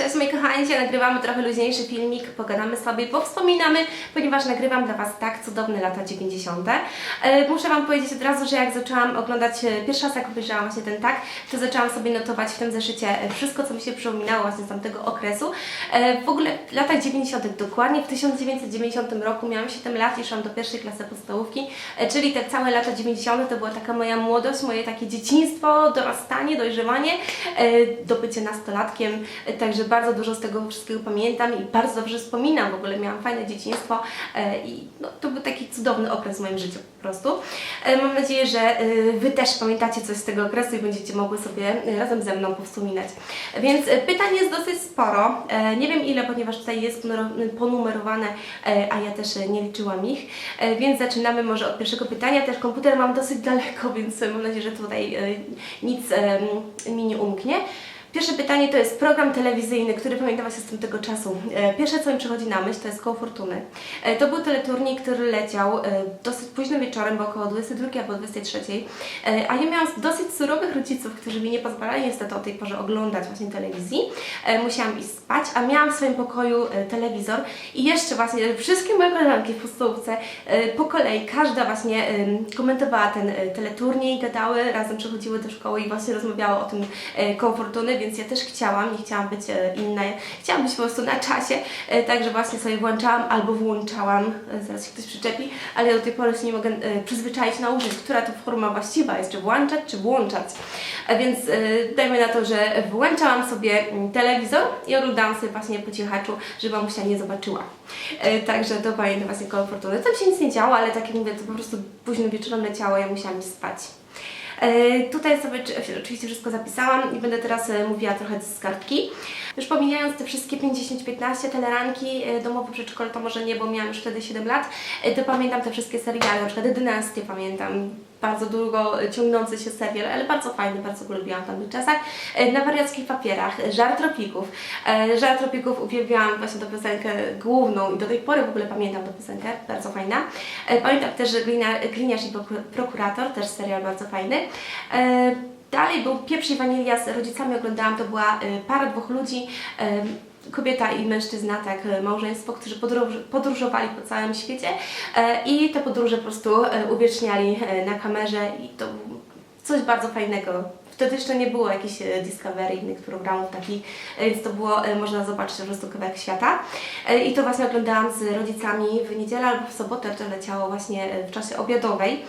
Cześć moi kochani, dzisiaj nagrywamy trochę luźniejszy filmik, pogadamy sobie, powspominamy, ponieważ nagrywam dla Was tak cudowne lata 90. E, muszę Wam powiedzieć od razu, że jak zaczęłam oglądać, e, pierwszy raz jak obejrzałam właśnie ten tak, to zaczęłam sobie notować w tym zeszycie e, wszystko, co mi się przypominało właśnie z tamtego okresu. W ogóle w latach 90. dokładnie w 1990 roku miałam 7 lat i szłam do pierwszej klasy podstawówki, czyli te całe lata 90. to była taka moja młodość, moje takie dzieciństwo, dorastanie, dojrzewanie, e, do bycia nastolatkiem, także bardzo dużo z tego wszystkiego pamiętam i bardzo dobrze wspominam, w ogóle miałam fajne dzieciństwo e, i no, to był taki cudowny okres w moim życiu po prostu. E, Mam nadzieję, że e, Wy też pamiętacie coś z tego okresu i będziecie mogły sobie razem ze mną powspominać. Więc pytań jest dosyć sporo, nie wiem ile, ponieważ tutaj jest ponumerowane, a ja też nie liczyłam ich, więc zaczynamy może od pierwszego pytania. Też komputer mam dosyć daleko, więc mam nadzieję, że tutaj nic mi nie umknie. Pierwsze pytanie to jest program telewizyjny, który pamiętam z tamtego czasu. E, Pierwsze co mi przychodzi na myśl to jest Koło Fortuny. E, To był teleturniej, który leciał e, dosyć późno wieczorem, bo około 22 albo 23. E, A ja miałam dosyć surowych rodziców, którzy mi nie pozwalali niestety o tej porze oglądać właśnie telewizji. Musiałam iść spać, a miałam w swoim pokoju telewizor i jeszcze właśnie wszystkie moje koleżanki w podstawówce po kolei, każda właśnie komentowała ten teleturniej, gadały, razem przychodziły do szkoły i właśnie rozmawiały o tym koło fortuny, więc ja też chciałam, nie chciałam być e, inna, chciałam być po prostu na czasie, e, także właśnie sobie włączałam albo włączałam, e, zaraz się ktoś przyczepi, ale do tej pory się nie mogę przyzwyczaić nauczyć, która to forma właściwa jest, czy włączać, czy włączać. A więc dajmy na to, że włączałam sobie mm, telewizor i oglądałam sobie właśnie po cichaczu, żeby mamusia nie zobaczyła. Także to pamiętam właśnie koło fortuny. Tam się nic nie działo, ale tak jak mówię, to po prostu późno wieczorem leciało, ja musiałam spać. E, Tutaj sobie czy- oczywiście wszystko zapisałam i będę teraz e, mówiła trochę z kartki. Już pomijając te wszystkie 50-15 teleranki, e, domowe przedszkole to może nie, bo miałam już wtedy 7 lat, to pamiętam te wszystkie seriale, na przykład Dynastię pamiętam, bardzo długo e, ciągnący się serial, ale bardzo fajny, bardzo go lubiłam w tamtych czasach. E, Na wariackich papierach, e, Żar Tropików. Żar Tropików uwielbiałam właśnie tę piosenkę główną i do tej pory w ogóle pamiętam tę piosenkę, bardzo fajna. Pamiętam też Gliniarz i Proku- Prokurator, też serial bardzo fajny. Dalej był Pieprz i Wanilia, z rodzicami oglądałam, to była para dwóch ludzi, kobieta i mężczyzna, tak, e, małżeństwo, którzy podróż, podróżowali po całym świecie e, i te podróże po prostu e, uwieczniali na kamerze i to coś bardzo fajnego. Wtedy jeszcze nie było jakichś e, Discovery, innych programów takich, e, więc to było, e, można zobaczyć po prostu kawałek świata. I to właśnie oglądałam z rodzicami w niedzielę albo w sobotę, to leciało właśnie w czasie obiadowej,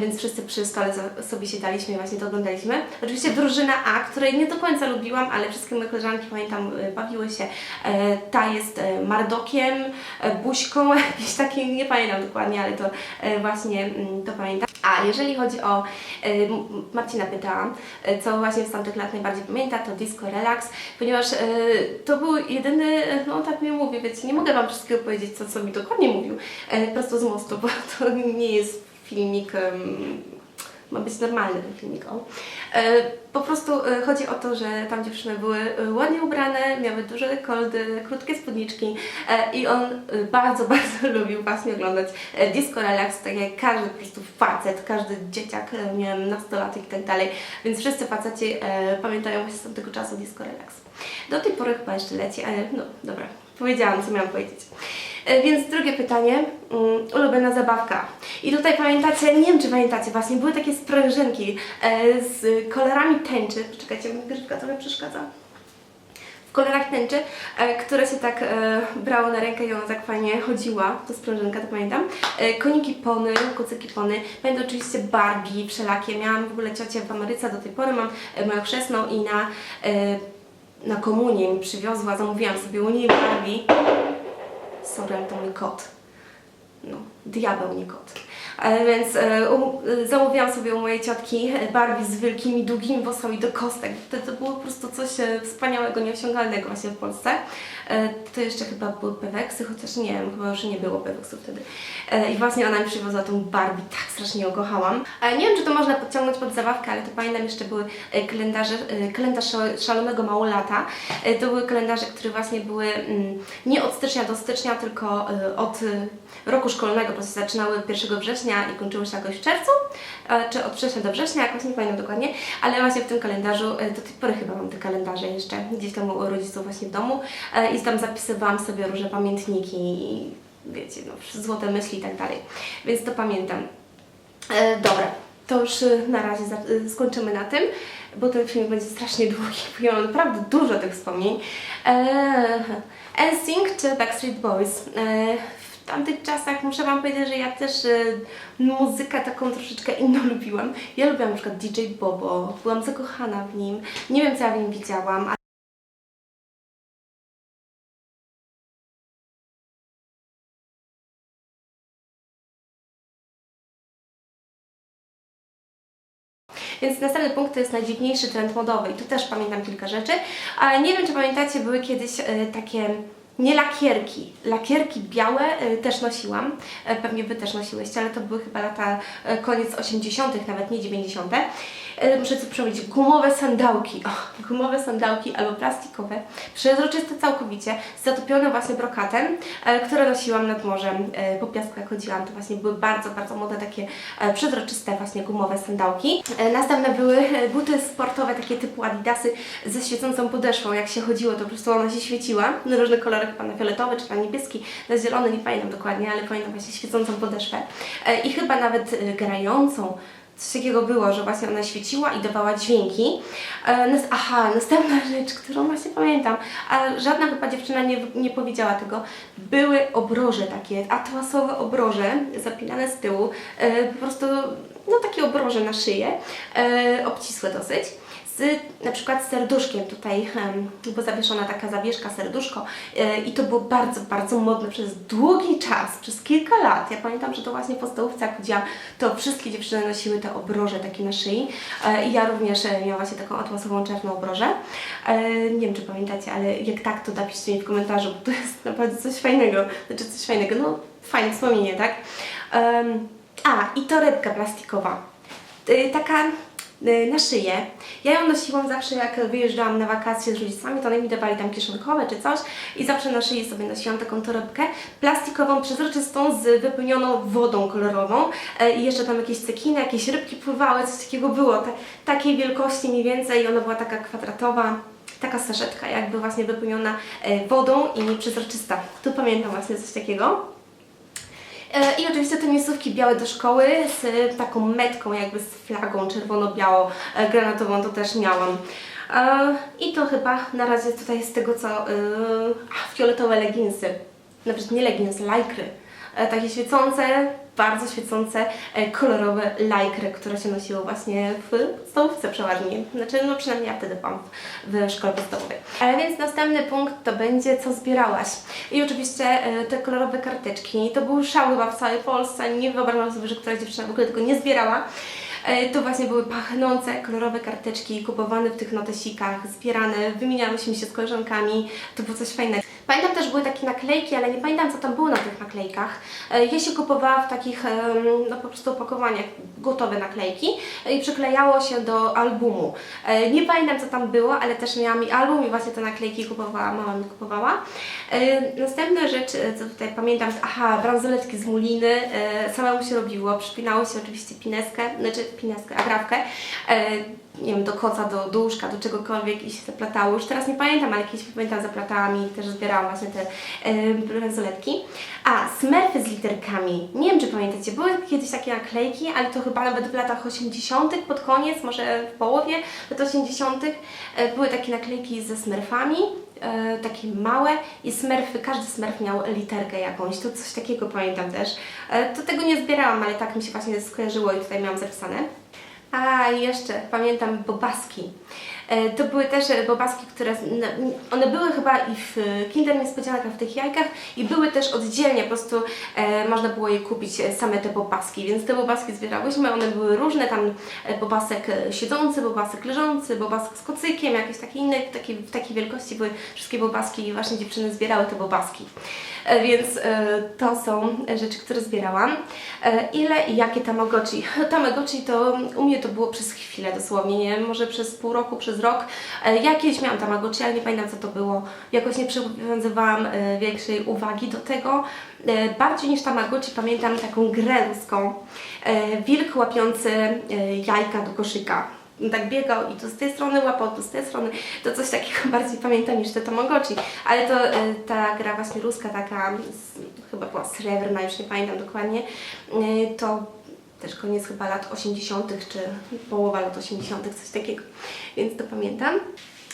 więc wszyscy przy stole sobie siadaliśmy i właśnie to oglądaliśmy. Oczywiście drużyna A, której nie do końca lubiłam, ale wszystkie moje koleżanki, pamiętam, bawiły się. Ta jest Mardokiem, Buźką, jakiś taki, nie pamiętam dokładnie, ale to właśnie mm, to pamiętam. A jeżeli chodzi o, M- Marcina pytałam, e, co właśnie z tamtych lat najbardziej pamięta, to Disco Relax, ponieważ e, to był jedyny, no tak mi mówię, wiecie, nie mogę Wam wszystkiego powiedzieć, co, co mi dokładnie mówił, prosto z mostu, bo to nie jest filmik, ma być normalny ten filmik. E, Po prostu e, chodzi o to, że tam dziewczyny były e, ładnie ubrane, miały duże koldy, krótkie spódniczki i on bardzo, bardzo lubił właśnie oglądać disco relax, tak jak każdy po prostu facet, każdy dzieciak, e, miałem nastolatek i tak dalej, więc wszyscy faceci pamiętają właśnie z tamtego czasu disco relax. Do tej pory chyba jeszcze leci, ale no dobra, powiedziałam co miałam powiedzieć. E, Więc drugie pytanie, mm, ulubiona zabawka. I tutaj pamiętacie, nie wiem czy pamiętacie właśnie, były takie sprężynki e, z kolorami tęczy. Czekajcie, mi grzybka trochę przeszkadza. W kolorach tęczy, e, które się tak brało na rękę i ona tak fajnie chodziła, to sprężynka, to pamiętam. Koniki pony, kucyki pony. Pamiętam oczywiście Barbie wszelakie. Miałam w ogóle ciocię w Ameryce, do tej pory mam moją chrzestną i na, na komunię mi przywiozła, zamówiłam sobie u niej Barbie. Sorry, ale to mój kot. No, diabeł, nie kot. E, Więc e, e, zamówiłam sobie u mojej ciotki Barbie z wielkimi, długimi włosami do kostek. To, to było po prostu coś wspaniałego, nieosiągalnego właśnie w Polsce. To jeszcze chyba były peweksy, chociaż nie wiem, chyba już nie było peweksów wtedy. I właśnie ona mi przywiozła tą Barbie, tak strasznie ją kochałam. Nie wiem, czy to można podciągnąć pod zabawkę, ale to pamiętam jeszcze były kalendarze, kalendarz szalo- szalonego małolata. To były kalendarze, które właśnie były mm, nie od stycznia do stycznia, tylko od roku szkolnego, po prostu zaczynały 1 września i kończyło się jakoś w czerwcu, e, czy od września do września, jakoś nie pamiętam dokładnie, ale właśnie w tym kalendarzu, e, do tej pory chyba mam te kalendarze jeszcze, gdzieś tam u rodziców właśnie w domu e, i tam zapisywałam sobie różne pamiętniki i wiecie, no, złote myśli i tak dalej, więc to pamiętam. Dobra, to już na razie skończymy na tym, bo ten film będzie strasznie długi, bo ja mam naprawdę dużo tych wspomnień. E, NSYNC czy Backstreet Boys? E, w tamtych czasach muszę Wam powiedzieć, że ja też e, muzykę taką troszeczkę inną lubiłam. Ja lubiłam na przykład DJ Bobo, byłam zakochana w nim. Nie wiem, co ja w nim widziałam, ale Więc następny punkt to jest najdziwniejszy trend modowy i tu też pamiętam kilka rzeczy, ale nie wiem czy pamiętacie, były kiedyś e, takie nie lakierki, lakierki białe e, też nosiłam, e, pewnie Wy też nosiłyście, ale to były chyba lata e, koniec 80., nawet nie 90. E, Muszę coś przemyśleć, gumowe sandałki, o, gumowe sandałki albo plastikowe, przezroczyste całkowicie, zatopione właśnie brokatem, e, które nosiłam nad morzem e, po piasku jak chodziłam, to właśnie były bardzo, bardzo modne takie przezroczyste właśnie gumowe sandałki. Następne były buty sportowe takie typu adidasy ze świecącą podeszwą, jak się chodziło to po prostu ona się świeciła, na różne kolory, chyba na fioletowy czy na niebieski, na zielony, nie pamiętam dokładnie, ale pamiętam właśnie świecącą podeszwę. I chyba nawet grającą, coś takiego było, że właśnie ona świeciła i dawała dźwięki. E, Aha, następna rzecz, którą właśnie pamiętam, a żadna chyba dziewczyna nie, nie powiedziała tego, były obroże takie, atłasowe obroże, zapinane z tyłu, e, po prostu, no takie obroże na szyję, e, obcisłe dosyć. Z na przykład serduszkiem tutaj, bo zawieszona taka zawieszka, serduszko e, i to było bardzo, bardzo modne przez długi czas, przez kilka lat. Ja pamiętam, że to właśnie w podstawówce jak chodziłam, to wszystkie dziewczyny nosiły te obroże takie na szyi e, i ja również e, miałam właśnie taką atłasową czarną obrożę. Nie wiem, czy pamiętacie, ale jak tak, to napiszcie mi w komentarzu, bo to jest naprawdę coś fajnego. Znaczy coś fajnego, no fajne wspomnienie, tak? A, i torebka plastikowa. Taka na szyję. Ja ją nosiłam zawsze jak wyjeżdżałam na wakacje z rodzicami, to one mi dawali tam kieszonkowe czy coś i zawsze na szyi sobie nosiłam taką torebkę plastikową, przezroczystą z wypełnioną wodą kolorową e, i jeszcze tam jakieś cekiny, jakieś rybki pływały, coś takiego było, ta, takiej wielkości mniej więcej ona była taka kwadratowa. Taka saszetka jakby właśnie wypełniona e, wodą i przezroczysta. Tu pamiętam właśnie coś takiego. E, I oczywiście tenisówki białe do szkoły z taką metką jakby z flagą czerwono-biało-granatową to też miałam. E, I to chyba na razie tutaj z tego co... e, a, fioletowe leginsy. Nawet nie leginsy, lajkry. E, Takie świecące, bardzo świecące, e, kolorowe lajkry, które się nosiło właśnie w podstawówce przeważnie. Znaczy, no przynajmniej ja wtedy byłam w szkole podstawowej. E, Więc następny punkt to będzie, co zbierałaś. I oczywiście e, te kolorowe karteczki. To był szał chyba w całej Polsce. Nie wyobrażam sobie, że któraś dziewczyna w ogóle tego nie zbierała. To właśnie były pachnące, kolorowe karteczki, kupowane w tych notesikach, zbierane, wymieniałyśmy się z koleżankami, to było coś fajnego. Pamiętam też były takie naklejki, ale nie pamiętam co tam było na tych naklejkach. E, Ja się kupowała w takich, no po prostu opakowaniach, gotowe naklejki i przyklejało się do albumu. E, Nie pamiętam co tam było, ale też miałam i album i właśnie te naklejki kupowała, mama mi kupowała. E, Następna rzecz, co tutaj pamiętam, aha, bransoletki z muliny, samemu się robiło, przypinało się oczywiście pineskę, znaczy pineskę, agrafkę, e, nie wiem, do koca, do, do łóżka, do czegokolwiek i się zaplatało. Już teraz nie pamiętam, ale kiedyś pamiętam, zaplatałam i też zbierałam właśnie te bransoletki. A, smerfy z literkami. Nie wiem, czy pamiętacie, były kiedyś takie naklejki, ale to chyba nawet w latach 80. pod koniec, może w połowie lat 80. e, były takie naklejki ze smerfami e, takie małe i smerfy, każdy smerf miał literkę jakąś, to coś takiego pamiętam też. E, to tego nie zbierałam, ale tak mi się właśnie skojarzyło i tutaj miałam zapisane. A jeszcze pamiętam bobaski. E, To były też e, bobaski, które one były chyba i w e, Kinder Niespodzianka w tych jajkach i były też oddzielnie, po prostu można było je kupić same te bobaski, więc te bobaski zbierałyśmy, one były różne, tam bobasek siedzący, bobasek leżący, bobasek z kocykiem, jakieś takie inne, takie, w takiej wielkości były wszystkie bobaski i właśnie dziewczyny zbierały te bobaski. więc to są rzeczy, które zbierałam. Ile i jakie Tamagotchi? Tamagotchi to u mnie to było przez chwilę dosłownie, nie może przez pół roku, przez rok. E, Ja kiedyś miałam Tamagotchi, ale nie pamiętam co to było. Jakoś nie przywiązywałam e, większej uwagi do tego. E, Bardziej niż Tamagotchi pamiętam taką grę. E, Wilk łapiący jajka do koszyka tak biegał i tu z tej strony łapał, tu z tej strony, to coś takiego bardziej pamiętam niż te Tamagotchi, ale to ta gra właśnie ruska taka, chyba była srebrna, już nie pamiętam dokładnie, to też koniec chyba lat 80. czy połowa lat 80. coś takiego, więc to pamiętam.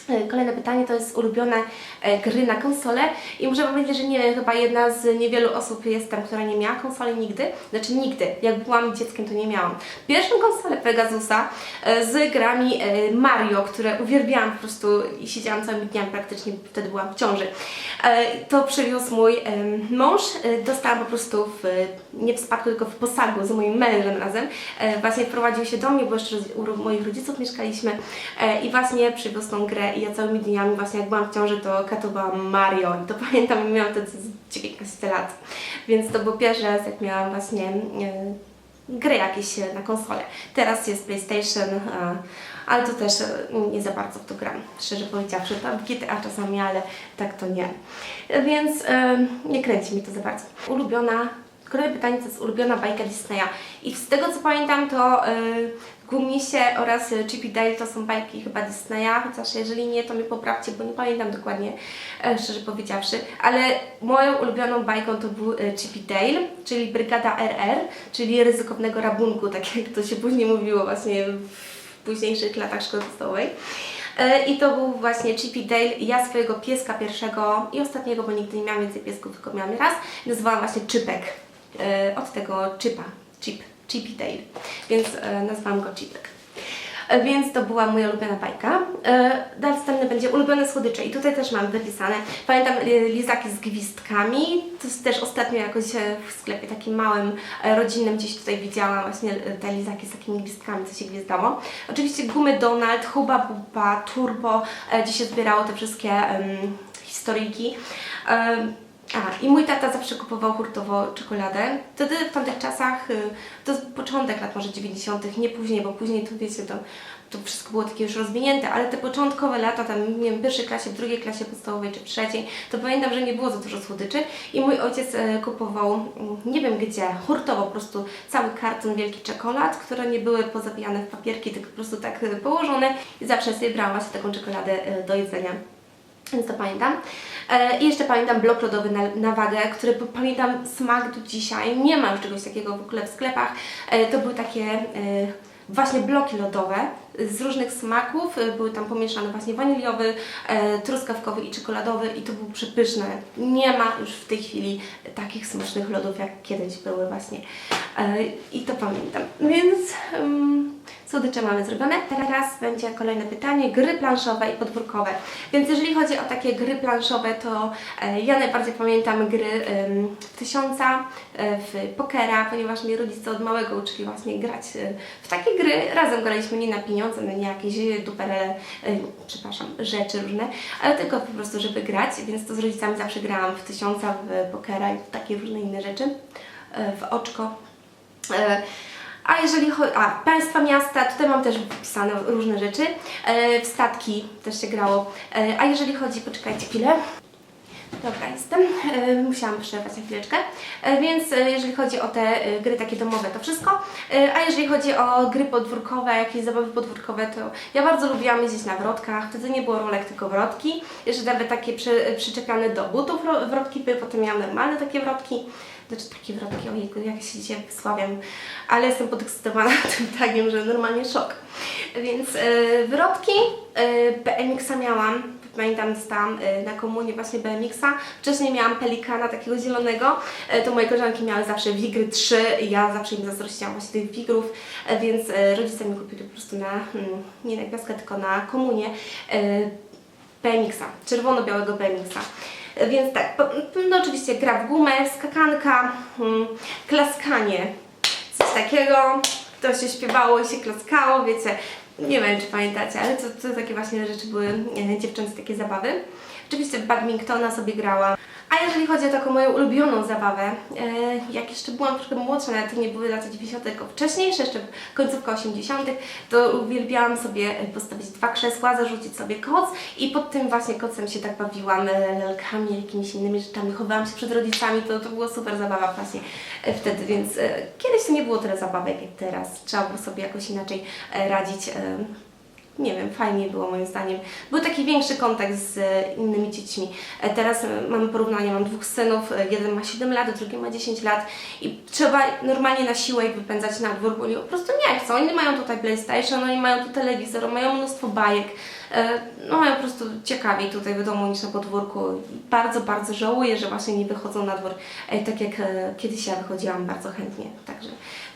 E, Kolejne pytanie to jest ulubione e, gry na konsolę i muszę powiedzieć, że nie chyba jedna z niewielu osób jestem, która nie miała konsoli nigdy. Znaczy nigdy, jak byłam dzieckiem to nie miałam. Pierwszą konsolę Pegasusa e, z grami Mario, które uwielbiałam po prostu i siedziałam całymi dniami praktycznie, wtedy byłam w ciąży. To przywiózł mój mąż. Dostałam po prostu w, nie w spadku, tylko w posagu z moim mężem razem. Właśnie wprowadził się do mnie, bo jeszcze u moich rodziców mieszkaliśmy i właśnie przywiózł tą grę i ja całymi dniami właśnie jak byłam w ciąży to katowałam Mario i to pamiętam, miałam wtedy z 19 lat, więc to był pierwszy raz jak miałam właśnie e, gry jakieś e, na konsolę. Teraz jest PlayStation, e, ale to też nie za bardzo w to gram, szczerze powiedziawszy. Tam GTA czasami, ale tak to nie. Więc nie kręci mi to za bardzo. Ulubiona, kolejne pytanie to jest ulubiona bajka Disneya. I z tego co pamiętam to e, Gumisie oraz e, Chip i Dale to są bajki chyba Disneya, chociaż jeżeli nie to mnie poprawcie, bo nie pamiętam dokładnie, e, szczerze powiedziawszy. Ale moją ulubioną bajką to był e, Chip i Dale, czyli Brygada RR, czyli ryzykownego rabunku, tak jak to się później mówiło właśnie w późniejszych latach szkoły podstawowej. I to był właśnie Chip i Dale. Ja swojego pieska pierwszego i ostatniego, bo nigdy nie miałam więcej piesków, tylko miałam raz, nazwałam właśnie Chipek. E, Od tego Chipa, Chip, Chip i Dale. Więc e, nazwałam go Chipek. E, Więc to była moja ulubiona bajka. E, Następny będzie ulubione słodycze i tutaj też mam wypisane. Pamiętam lizaki z gwizdkami. To też ostatnio jakoś w sklepie takim małym, rodzinnym gdzieś tutaj widziałam właśnie te lizaki z takimi gwizdkami, co się gwizdało. Oczywiście gumy Donald, Huba Buba, Turbo, gdzie się zbierało te wszystkie em, historyjki. Em, a, i mój tata zawsze kupował hurtowo czekoladę. Wtedy w tamtych czasach, y, to początek lat może 90., nie później, bo później to wiecie, to, to wszystko było takie już rozwinięte, ale te początkowe lata, tam nie wiem, w pierwszej klasie, w drugiej klasie podstawowej czy trzeciej, to pamiętam, że nie było za dużo słodyczy i mój ojciec e, kupował, mm, nie wiem gdzie, hurtowo po prostu cały karton wielki czekolad, które nie były pozawijane w papierki, tylko po prostu tak e, położone i zawsze sobie brała się taką czekoladę e, do jedzenia. Więc to pamiętam. E, I jeszcze pamiętam blok lodowy na, na wagę, który pamiętam smak do dzisiaj. Nie ma już czegoś takiego w ogóle w sklepach. E, to były takie e, właśnie bloki lodowe z różnych smaków. E, Były tam pomieszane właśnie waniliowy, e, truskawkowy i czekoladowy i to było przepyszne. Nie ma już w tej chwili takich smacznych lodów jak kiedyś były właśnie. E, I to pamiętam. Więc... Słodycze mamy zrobione. Teraz będzie kolejne pytanie, gry planszowe i podwórkowe. Więc jeżeli chodzi o takie gry planszowe, to ja najbardziej pamiętam gry w tysiąca, w pokera, ponieważ mnie rodzice od małego uczyli właśnie grać w takie gry. Razem graliśmy nie na pieniądze, no nie jakieś duperele, e, przepraszam, rzeczy różne, ale tylko po prostu, żeby grać, więc to z rodzicami zawsze grałam w tysiąca, w pokera i takie różne inne rzeczy, e, w oczko. A jeżeli chodzi, a państwa miasta, tutaj mam też wpisane różne rzeczy. W statki też się grało. A jeżeli chodzi, poczekajcie chwilę. Dobra, jestem. E, musiałam przerwać na chwileczkę. E, więc e, jeżeli chodzi o te gry takie domowe, to wszystko. A jeżeli chodzi o gry podwórkowe, jakieś zabawy podwórkowe, to ja bardzo lubiłam jeździć na wrotkach. Wtedy nie było rolek, tylko wrotki. Jeszcze nawet takie przy, przyczepiane do butów ro- wrotki były, potem miałam normalne takie wrotki. Znaczy takie wrotki, ojejku, jak się dzisiaj wysławiam. Ale jestem podekscytowana tym tagiem, że normalnie szok. Więc wrotki, BMX-a miałam, pamiętam dostałam e, na komunie właśnie BMX-a. Wcześniej miałam Pelikana takiego zielonego, e, to moje koleżanki miały zawsze Wigry 3 i ja zawsze im zazdrościłam właśnie tych Wigrów, e, więc e, rodzice mi kupili po prostu na, mm, nie na gwiazdkę, tylko na komunię e, BMX-a, czerwono-białego BMX-a. Więc tak, po, no oczywiście gra w gumę, skakanka, mm, klaskanie, coś takiego, to się śpiewało i się klaskało, wiecie, nie wiem czy pamiętacie, ale to, to takie właśnie rzeczy były e, dziewczęce takie zabawy. Oczywiście badmintona sobie grałam. A jeżeli chodzi o taką moją ulubioną zabawę, e, jak jeszcze byłam troszkę młodsza, nawet to nie były lata 90., tylko wcześniejsze, jeszcze końcówka 80., to uwielbiałam sobie postawić dwa krzesła, zarzucić sobie koc i pod tym właśnie kocem się tak bawiłam e, lalkami, jakimiś innymi rzeczami, chowałam się przed rodzicami, to, to była super zabawa właśnie e, wtedy, więc kiedyś to nie było tyle zabawek jak teraz, trzeba było sobie jakoś inaczej radzić. Nie wiem, fajnie było moim zdaniem. Był taki większy kontakt z e, innymi dziećmi. E, Teraz e, mamy porównanie, mam dwóch synów, jeden ma 7 lat, drugi ma 10 lat i trzeba normalnie na siłę ich wypędzać na dwór, bo oni po prostu nie chcą. Oni mają tutaj PlayStation, oni mają tu telewizor, mają mnóstwo bajek. No mają po prostu ciekawiej tutaj w domu niż na podwórku. Bardzo, bardzo żałuję, że właśnie nie wychodzą na dwór tak jak kiedyś ja wychodziłam bardzo chętnie. Także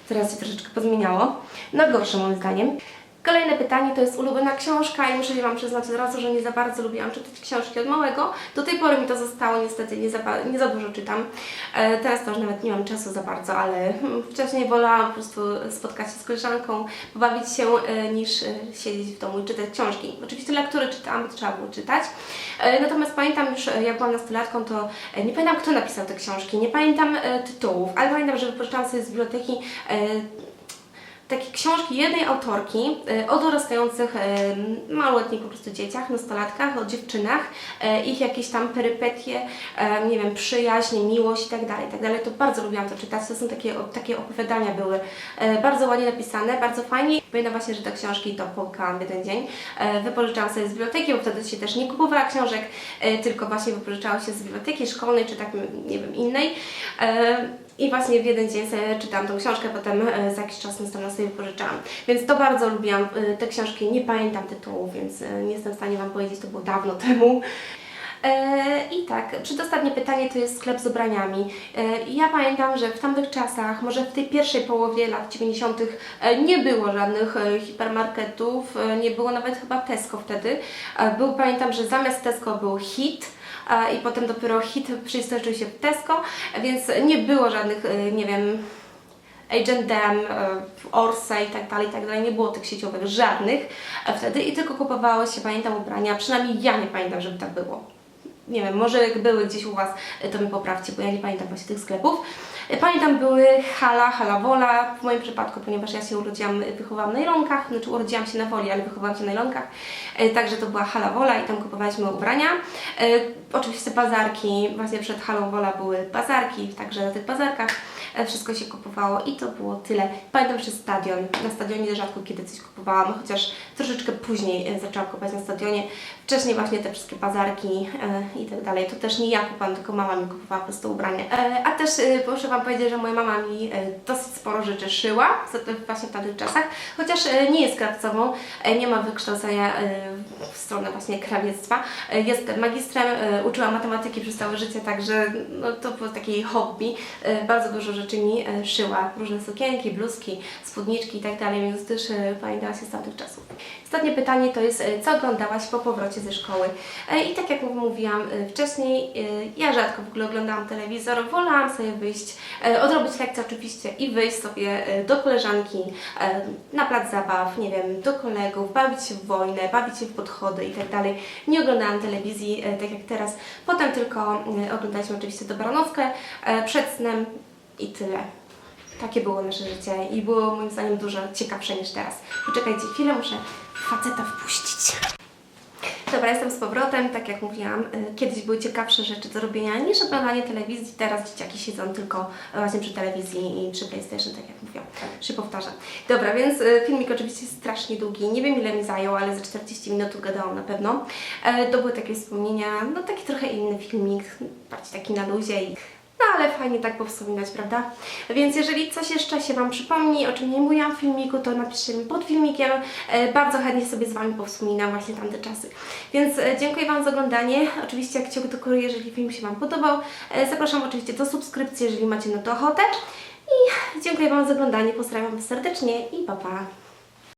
teraz się troszeczkę pozmieniało. Na gorsze moim zdaniem. Kolejne pytanie to jest ulubiona książka i muszę się Wam przyznać od razu, że nie za bardzo lubiłam czytać książki od małego. Do tej pory mi to zostało, niestety nie za, nie za dużo czytam. E, teraz to już nawet nie mam czasu za bardzo, ale hmm, wcześniej wolałam po prostu spotkać się z koleżanką, pobawić się e, niż e, siedzieć w domu i czytać książki. Oczywiście lektury czytałam, bo trzeba było czytać. Natomiast pamiętam już, jak byłam nastolatką, to nie pamiętam kto napisał te książki, nie pamiętam tytułów, ale pamiętam, że wypożyczałam sobie z biblioteki takie książki jednej autorki e, o dorastających e, małoletnich po prostu dzieciach, nastolatkach, o dziewczynach, e, ich jakieś tam perypetie, nie wiem, przyjaźń, miłość i tak dalej, tak. To bardzo lubiłam to czytać, to są takie, takie opowiadania były bardzo ładnie napisane, bardzo fajnie. Pamiętam właśnie, że te książki to połkałam w jeden dzień. Wypożyczałam sobie z biblioteki, bo wtedy się też nie kupowała książek, tylko właśnie wypożyczało się z biblioteki szkolnej, czy tak, nie wiem, innej. I właśnie w jeden dzień sobie czytałam tą książkę, potem e, za jakiś czas następną sobie wypożyczałam. Więc to bardzo lubiłam e, te książki. Nie pamiętam tytułu, więc e, nie jestem w stanie Wam powiedzieć, to było dawno temu. I tak, przedostatnie pytanie to jest sklep z ubraniami. Ja pamiętam, że w tamtych czasach, może w tej pierwszej połowie lat 90., e, nie było żadnych hipermarketów, nie było nawet chyba Tesco wtedy. Był, pamiętam, że zamiast Tesco był hit. I potem dopiero hit przeistoczył się w Tesco, więc nie było żadnych, e, nie wiem, H&M, e, Orsa i tak dalej, tak dalej. Nie było tych sieciowych żadnych e, wtedy i tylko kupowało się, pamiętam, ubrania. Przynajmniej ja nie pamiętam, żeby tak było. Nie wiem, może jak były gdzieś u Was, e, to mi poprawcie, bo ja nie pamiętam właśnie tych sklepów. E, Pamiętam były Hala, Halawola w moim przypadku, ponieważ ja się urodziłam, e, wychowałam na Ilonkach, znaczy urodziłam się na Woli, ale wychowałam się na Ilonkach, także to była Hala Wola i tam kupowaliśmy ubrania. Oczywiście bazarki, właśnie przed Halą Wola były bazarki, także na tych bazarkach wszystko się kupowało i to było tyle. Pamiętam jeszcze stadion, na stadionie rzadko kiedy coś kupowałam, chociaż troszeczkę później zaczęłam kupować na stadionie. Wcześniej właśnie te wszystkie bazarki i tak dalej, to też nie ja kupowałam, tylko mama mi kupowała po prostu ubranie. E, a też e, muszę Wam powiedzieć, że moja mama mi e, dosyć sporo rzeczy szyła, właśnie w tamtych czasach, chociaż e, nie jest krawcową, e, nie ma wykształcenia e, w stronę właśnie krawiectwa. E, Jest magistrem, e, uczyła matematyki przez całe życie, także no, to było takie jej hobby. E, Bardzo dużo rzeczy mi e, szyła, różne sukienki, bluzki, spódniczki i tak dalej, więc też e, pamiętała się z tamtych czasów. Ostatnie pytanie to jest, e, co oglądałaś po powrocie ze szkoły? E, I tak jak mówiłam e, wcześniej, ja rzadko w ogóle oglądałam telewizor, wolałam sobie wyjść, odrobić lekcję oczywiście i wyjść sobie do koleżanki, na plac zabaw, nie wiem, do kolegów, bawić się w wojnę, bawić się w podchody i tak dalej. Nie oglądałam telewizji tak jak teraz. Potem tylko oglądaliśmy oczywiście dobranowkę przed snem i tyle. Takie było nasze życie i było moim zdaniem dużo ciekawsze niż teraz. Poczekajcie chwilę, muszę faceta wpuścić. Dobra, jestem z powrotem. Tak jak mówiłam, y, kiedyś były ciekawsze rzeczy do robienia niż oglądanie telewizji. Teraz dzieciaki siedzą tylko właśnie przy telewizji i przy PlayStation, tak jak mówiłam. Się powtarzam. Dobra, więc y, filmik oczywiście jest strasznie długi. Nie wiem ile mi zajął, ale za 40 minut gadałam na pewno. E, To były takie wspomnienia, no taki trochę inny filmik, bardziej taki na luzie i no ale fajnie tak powspominać, prawda? Więc jeżeli coś jeszcze się Wam przypomni, o czym nie mówiłam w filmiku, to napiszcie mi pod filmikiem. E, Bardzo chętnie sobie z Wami powspominam właśnie tamte czasy. Więc e, dziękuję Wam za oglądanie. Oczywiście kciuk do góry, jeżeli film się Wam podobał. E, Zapraszam oczywiście do subskrypcji, jeżeli macie na to ochotę. I dziękuję Wam za oglądanie. Pozdrawiam serdecznie i pa pa!